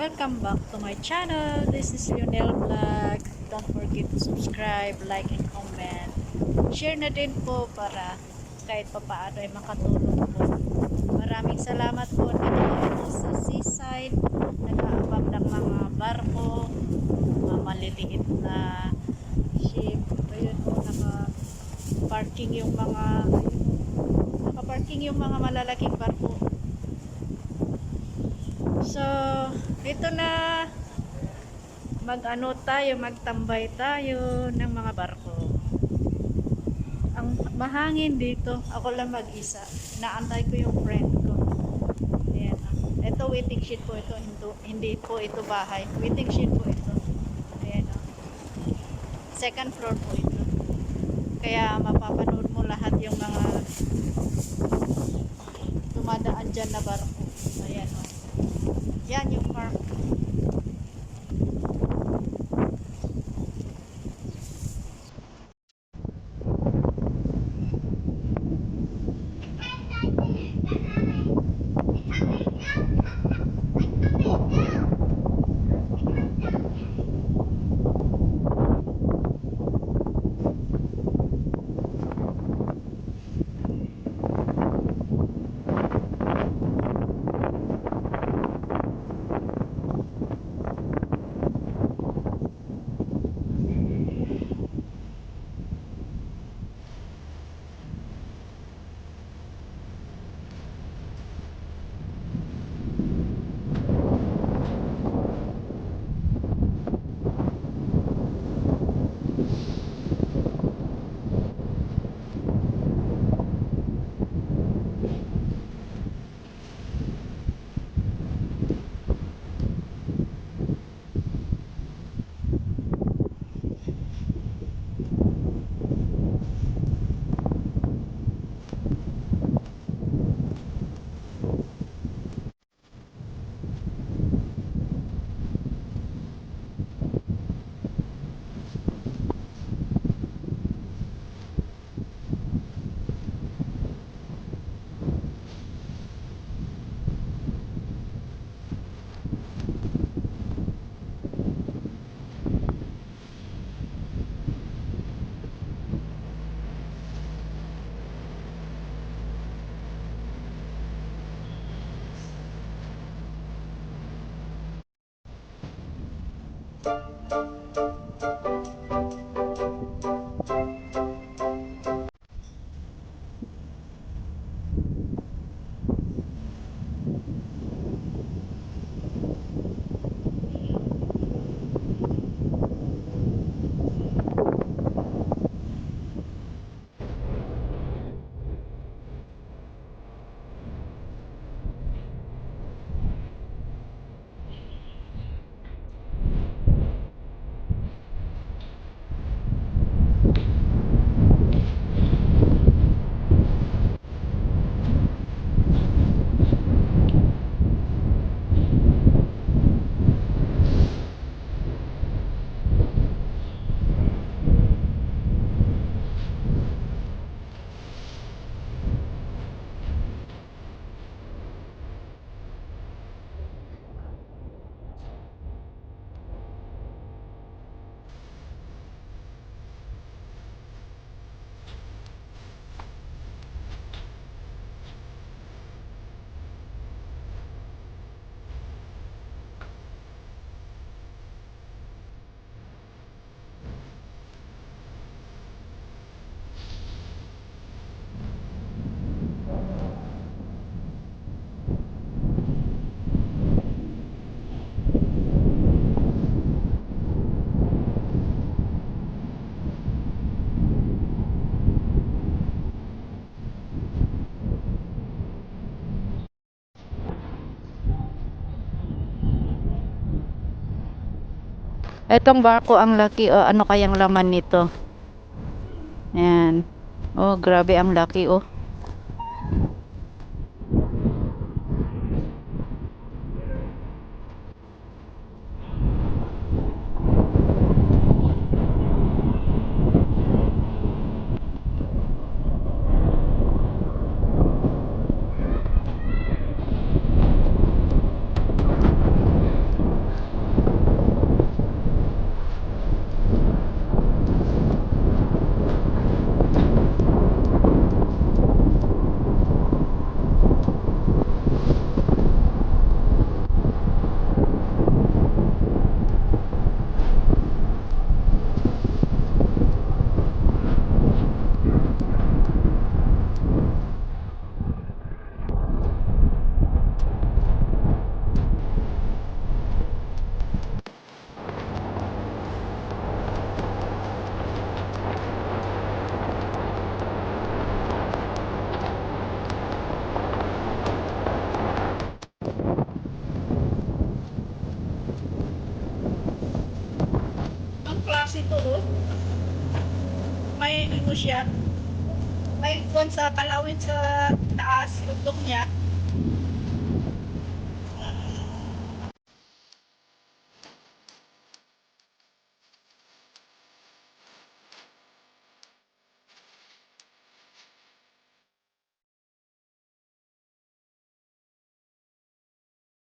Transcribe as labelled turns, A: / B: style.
A: Welcome back to my channel. This is Lionel Vlog. Don't forget to subscribe, like, and comment. Share na din po para kahit papaano ay makatulong po. Maraming salamat po dito sa seaside. Nag-aabang ng mga barko, mga maliliit na ship. Ayun po, naka-parking yung mga naka-parking yung mga malalaking barko. So, ito na mag-ano tayo, magtambay tayo ng mga barko. Ang mahangin dito, ako lang mag-isa. Naantay ko yung friend ko. Ayan. Ito waiting sheet po ito, hindi, po ito bahay. Waiting sheet po ito. Ayan. ah. Second floor po ito. Kaya mapapanood mo lahat yung mga dumadaan dyan na barko. Thank you. Etong barko ang laki. Oh, ano kayang laman nito? Ayan. Oh, grabe ang laki oh. Oh. May ano siya. May kwan sa kalawin sa taas, tugtog niya.